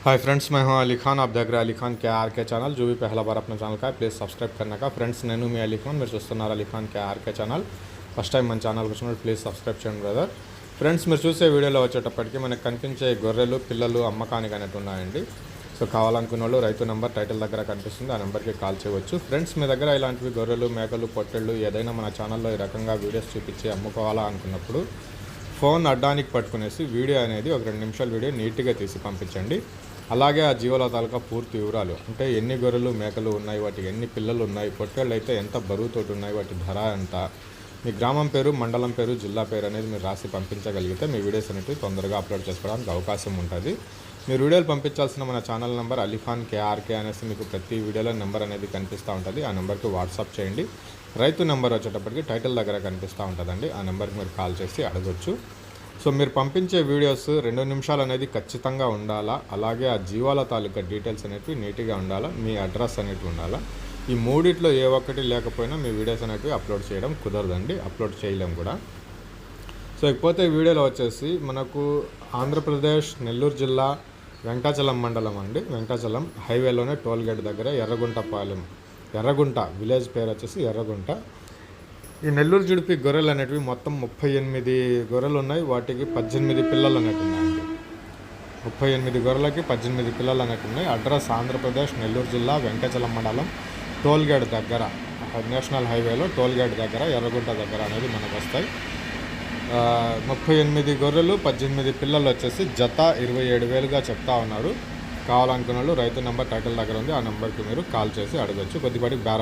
Hi friends मैं हूं अली खान आप देख रहे हैं अली खान के आर के ఛానల్ जो भी पहला बार अपना ఛానల్ का है ప్లీజ్ సబ్స్క్రైబ్ करने का ఫ్రెండ్స్ నేను మీ అలీ ఖాన్ మీరు చూస్తున్నారు Ali Khan K RK channel first time మన ఛానల్ వచ్చినప్పుడు ప్లీజ్ సబ్స్క్రైబ్ చేయండి బ్రదర్ ఫ్రెండ్స్ మీరు చూసే వీడియోలో వచ్చేటప్పటికి మనకు కనిపించే గొర్రెలు పిల్లలు అమ్మకానికి అనేవి ఉన్నాయండి సో కావాలనుకున్న వాళ్ళు రైతు నెంబర్ టైటిల్ దగ్గర కనిపిస్తుంది ఆ నెంబర్కి కాల్ చేయవచ్చు ఫ్రెండ్స్ మీ దగ్గర ఇలాంటివి గొర్రెలు మేకలు పొట్టెళ్ళు ఏదైనా మన ఛానల్లో ఈ రకంగా వీడియోస్ చూపించి అమ్ముకోవాలా అనుకున్నప్పుడు ఫోన్ అడ్డానికి పట్టుకునేసి వీడియో అనేది ఒక రెండు నిమిషాల వీడియో నీట్గా తీసి పంపించండి. అలాగే ఆ జీవుల తాలూకా పూర్తి వివరాలు. అంటే ఎన్ని గొర్రెలు మేకలు ఉన్నాయి వాటికి ఎన్ని పిల్లలు ఉన్నాయి పొట్టేళ్ళు అయితే ఎంత బరువుతోటి ఉన్నాయి వాటి ధర ఎంత? మీ గ్రామం పేరు మండలం పేరు జిల్లా పేరు అనేది మీరు రాసి పంపించగలిగితే మీ వీడియోస్ అనేవి తొందరగా అప్లోడ్ చేసుకోవడానికి అవకాశం ఉంటుంది. మీరు వీడియోలు పంపించాల్సిన మన ఛానల్ నెంబర్ అలీఖాన్ కేఆర్కే అనేసి మీకు ప్రతి వీడియోలో నెంబర్ అనేది కనిపిస్తూ ఉంటుంది. ఆ నెంబర్కి వాట్సాప్ చేయండి. రైతు నెంబర్ వచ్చేటప్పటికి టైటిల్ దగ్గర కనిపిస్తూ ఉంటుందండి. ఆ నెంబర్కి మీరు కాల్ చేసి అడగొచ్చు. సో మీరు పంపించే వీడియోస్ రెండు నిమిషాలు అనేది ఖచ్చితంగా ఉండాలా? అలాగే ఆ జీవాల తాలూకా డీటెయిల్స్ అనేవి నీట్గా ఉండాలా? మీ అడ్రస్ అనేవి ఉండాలా? ఈ మూడిట్లో ఏ ఒక్కటి లేకపోయినా మీ వీడియోస్ అనేవి అప్లోడ్ చేయడం కుదరదండి. అప్లోడ్ చేయలేం కూడా. సో ఇకపోతే వీడియోలో వచ్చేసి మనకు ఆంధ్రప్రదేశ్ నెల్లూరు జిల్లా వెంకటాచలం మండలం అండి. వెంకటాచలం హైవేలోనే టోల్ గేట్ దగ్గర ఎర్రగుంటపాలెం. ఎర్రగుంట విలేజ్ పేరు వచ్చేసి ఎర్రగుంట. ఈ నెల్లూరు జుడిపి గొర్రెలు అనేటివి మొత్తం ముప్పై ఎనిమిది గొర్రెలు ఉన్నాయి. వాటికి పద్దెనిమిది పిల్లలు అనేవి ఉన్నాయండి ముప్పై ఎనిమిది గొర్రెలకి పద్దెనిమిది పిల్లలు అనేవి ఉన్నాయి. అడ్రస్ ఆంధ్రప్రదేశ్ నెల్లూరు జిల్లా వెంకటచలం మండలం టోల్ గేట్ దగ్గర నేషనల్ హైవేలో టోల్ గేట్ దగ్గర ఎర్రగుంట దగ్గర అనేది మనకు వస్తాయి. ముప్పై ఎనిమిది గొర్రెలు పద్దెనిమిది పిల్లలు వచ్చేసి జత ఇరవై ఏడు వేలుగా చెప్తా ఉన్నారు. కావాలనుకున్న వాళ్ళు రైతు నెంబర్ టైటిల్ దగ్గర ఉంది ఆ నెంబర్కి మీరు కాల్ చేసి అడగచ్చు. కొద్దిపాటి బేరం